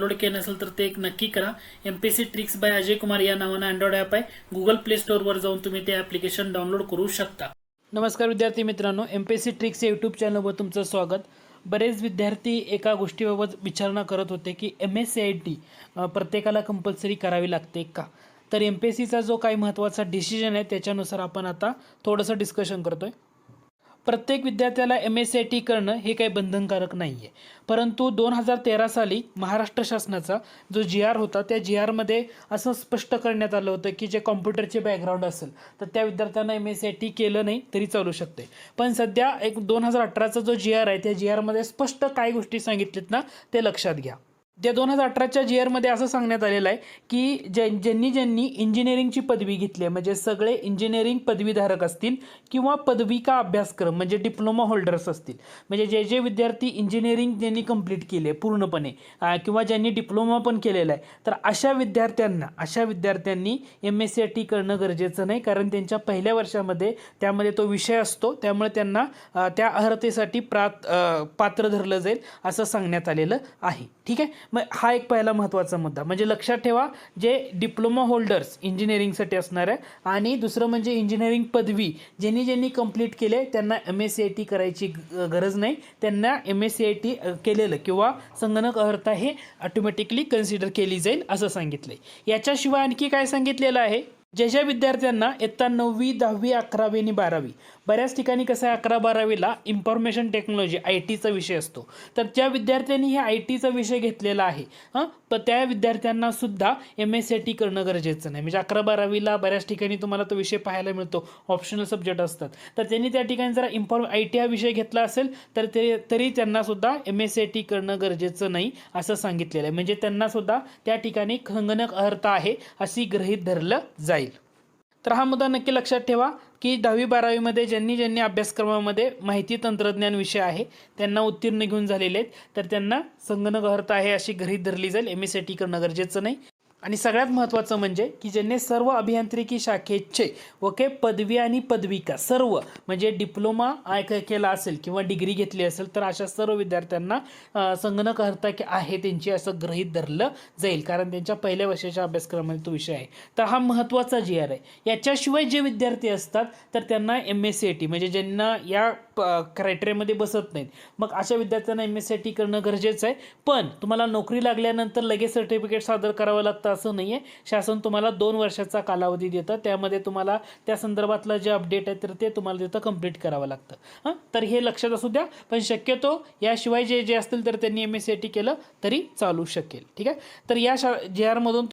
Download केलं नसेल तर ते एक नक्की करा. M P C tricks by Ajay Kumar या नावानं अँड्रॉइड ॲप आहे. गुगल प्ले स्टोअरवर जाऊन तुम्ही ते ॲप्लिकेशन डाउनलोड करू शकता. नमस्कार विद्यार्थी मित्रांनो एम पी सी ट्रिक्स या यूट्यूब चॅनलवर तुमचं स्वागत. बरेच विद्यार्थी एका गोष्टीबाबत विचारणा करत होते की M S C I T प्रत्येकाला कंपल्सरी करावी लागते का? तर एम पी एस सीचा जो काही महत्त्वाचा डिसिजन आहे त्याच्यानुसार आपण आता थोडंसं डिस्कशन करतो आहे प्रत्येक विद्यार्थ्याला M S C I T करणं हे काही बंधनकारक नाही आहे परंतु दोन हजार तेरा साली महाराष्ट्र शासनाचा जो जी आर होता त्या जी आरमध्ये असं स्पष्ट करण्यात आलं होतं की जे कॉम्प्युटरचे बॅकग्राऊंड असेल तर त्या विद्यार्थ्यांना M S C I T केलं नाही तरी चालू शकते पण सध्या एक दोन हजार अठराचा जो जी आर आहे त्या जी आरमध्ये स्पष्ट काय गोष्टी सांगितल्यात ना ते लक्षात घ्या. त्या दोन हजार अठराच्या जी आरमध्ये असं सांगण्यात आलेलं आहे की ज्या ज्यांनी ज्यांनी इंजिनिअरिंगची पदवी घेतली आहे म्हणजे सगळे इंजिनिअरिंग पदवीधारक असतील किंवा पदविका अभ्यासक्रम म्हणजे डिप्लोमा होल्डर्स असतील. म्हणजे जे जे विद्यार्थी इंजिनिअरिंग ज्यांनी कंप्लीट केले आहे पूर्णपणे किंवा ज्यांनी डिप्लोमा पण केलेला आहे तर अशा विद्यार्थ्यांना अशा विद्यार्थ्यांनी M S C I T करणं गरजेचं नाही कारण त्यांच्या पहिल्या वर्षामध्ये त्यामध्ये तो विषय असतो त्यामुळे त्यांना त्या अर्हतेसाठी प्रात पात्र धरलं जाईल असं सांगण्यात आलेलं आहे. ठीक आहे? मग हा एक पहिला महत्त्वाचा मुद्दा. म्हणजे लक्षात ठेवा जे डिप्लोमा होल्डर्स इंजिनिअरिंगसाठी असणार आहे आणि दुसरं म्हणजे इंजिनिअरिंग पदवी ज्यांनी ज्यांनी कंप्लीट केले त्यांना M S C I T करायची ग- गरज नाही. त्यांना M S C I T केलेलं किंवा संगणक अर्हता हे ऑटोमॅटिकली कन्सिडर केली जाईल असं सांगितलं आहे याच्याशिवाय आणखी काय सांगितलेलं आहे? ज्या ज्या विद्यार्थ्यांना इयत्ता नववी दहावी अकरावी आणि बारावी बऱ्याच ठिकाणी कसं आहे अकरा बारावीला इन्फॉर्मेशन टेक्नॉलॉजी आय टीचा विषय असतो. तर ज्या विद्यार्थ्यांनी हे आय टीचा विषय घेतलेला आहे. हां? तर त्या विद्यार्थ्यांना सुद्धा एम एस सी टी करणं गरजेचं नाही. म्हणजे अकरा बारावीला बऱ्याच ठिकाणी तुम्हाला तो विषय पाहायला मिळतो. ऑप्शनल सब्जेक्ट असतात. तर त्यांनी त्या ठिकाणी जरा इन्फॉर्म आय टी हा विषय घेतला असेल तर ते तरी त्यांना सुद्धा एम एस सी टी करणं गरजेचं नाही असं सांगितलेलं आहे. म्हणजे त्यांना सुद्धा त्या ठिकाणी खंगणक अर्थ आहे अशी गृहीत धरलं जाईल. तर हा मुद्दा नक्की लक्षात ठेवा की दहावी बारावीमध्ये ज्यांनी ज्यांनी अभ्यासक्रमामध्ये माहिती तंत्रज्ञान विषय आहे त्यांना उत्तीर्ण घेऊन झालेले आहेत. तर त्यांना संगणक अर्थ आहे अशी घरी धरली जाईल. एम एस सी टी करणं गरजेचं नाही. आणि सगळ्यात महत्त्वाचं म्हणजे की ज्यांनी सर्व अभियांत्रिकी शाखेचे ओके पदवी आणि पदविका सर्व म्हणजे डिप्लोमा आय केला असेल किंवा डिग्री घेतली असेल तर अशा सर्व विद्यार्थ्यांना संगणकहर्ता संगणक की आहे त्यांची असं गृहीत धरलं जाईल. कारण त्यांच्या पहिल्या वर्षाच्या अभ्यासक्रमामध्ये तो विषय आहे. तर हा महत्त्वाचा जी आर आहे. याच्याशिवाय जे विद्यार्थी असतात तर त्यांना M S C A T म्हणजे ज्यांना या क्रायटेरियामध्ये बसत नाहीत. मग अशा विद्यार्थ्यांना M S C I T करणं गरजेचं आहे. पण तुम्हाला नोकरी लागल्यानंतर लगेच सर्टिफिकेट सादर करावं लागतं असं नाही आहे शासन तुम्हाला दोन वर्षाचा कालावधी देतं. त्यामध्ये तुम्हाला त्या संदर्भातलं जे अपडेट आहे तर ते तुम्हाला तिथं कंप्लीट करावं लागतं. हां? तर हे लक्षात असू द्या. पण शक्यतो याशिवाय जे जे असतील तर त्यांनी M S C I T केलं तरी चालू शकेल. ठीक आहे? तर या शा जे आरमधून